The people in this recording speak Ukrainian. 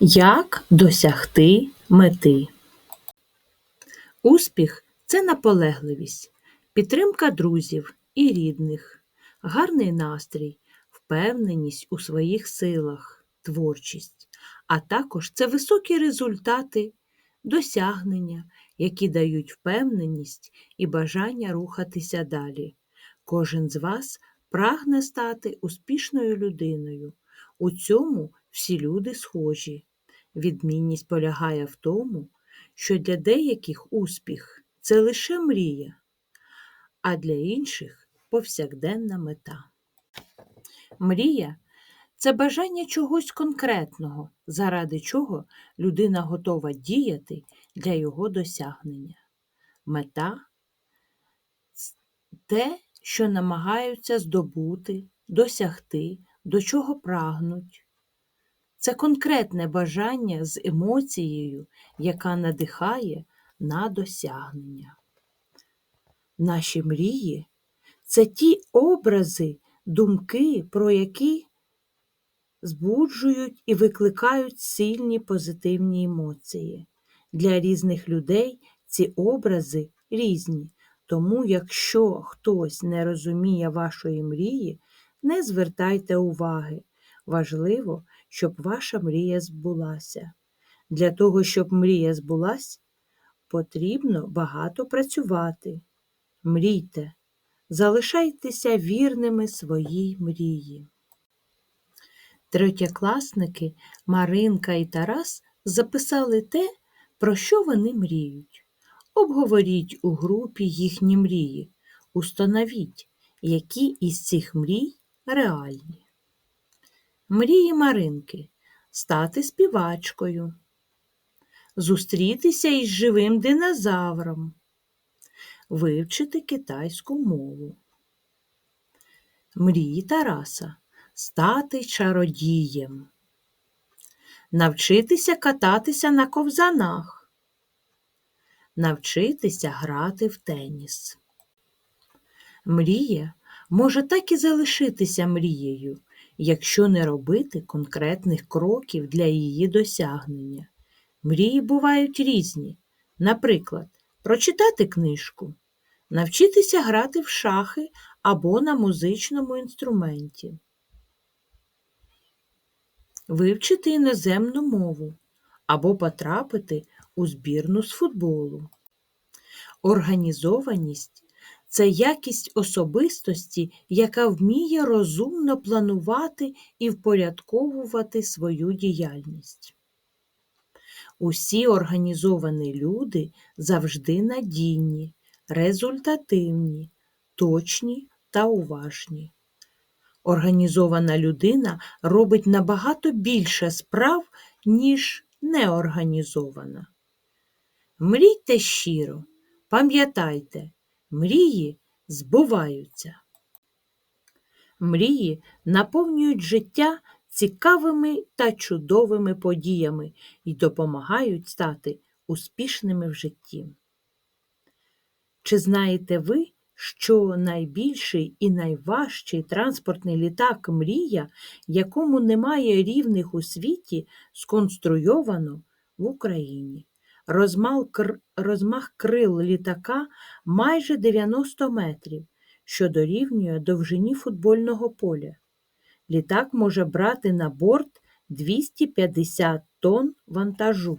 Як досягти мети? Успіх це наполегливість, підтримка друзів і рідних, гарний настрій, впевненість у своїх силах, творчість, а також це високі результати, досягнення, які дають впевненість і бажання рухатися далі. Кожен з вас прагне стати успішною людиною. У цьому всі люди схожі. Відмінність полягає в тому, що для деяких успіх це лише мрія, а для інших повсякденна мета. Мрія це бажання чогось конкретного, заради чого людина готова діяти для його досягнення. Мета те, що намагаються здобути, досягти, до чого прагнуть. Це конкретне бажання з емоцією, яка надихає на досягнення. Наші мрії це ті образи, думки, про які збуджують і викликають сильні позитивні емоції. Для різних людей ці образи різні, тому якщо хтось не розуміє вашої мрії, не звертайте уваги. Важливо, щоб ваша мрія збулася. Для того, щоб мрія збулась, потрібно багато працювати. Мрійте, залишайтеся вірними своїй мрії. Третєкласники Маринка і Тарас записали те, про що вони мріють. Обговоріть у групі їхні мрії, установіть, які із цих мрій реальні. Мрії Маринки стати співачкою, зустрітися із живим динозавром, вивчити китайську мову. Мрії Тараса стати чародієм, навчитися кататися на ковзанах, навчитися грати в теніс. Мрія може так і залишитися мрією, якщо не робити конкретних кроків для її досягнення. Мрії бувають різні. Наприклад, прочитати книжку, навчитися грати в шахи або на музичному інструменті, вивчити іноземну мову або потрапити у збірну з футболу. Організованість це якість особистості, яка вміє розумно планувати і впорядковувати свою діяльність. Усі організовані люди завжди надійні, результативні, точні та уважні. Організована людина робить набагато більше справ, ніж неорганізована. Мрійте щиро, пам'ятайте, Мрії збуваються. Мрії наповнюють життя цікавими та чудовими подіями і допомагають стати успішними в житті. Чи знаєте ви, що найбільший і найважчий транспортний літак Мрія, якому немає рівних у світі, сконструйовано в Україні? Розмах крил літака майже 90 метрів, що дорівнює довжині футбольного поля. Літак може брати на борт 250 тонн вантажу.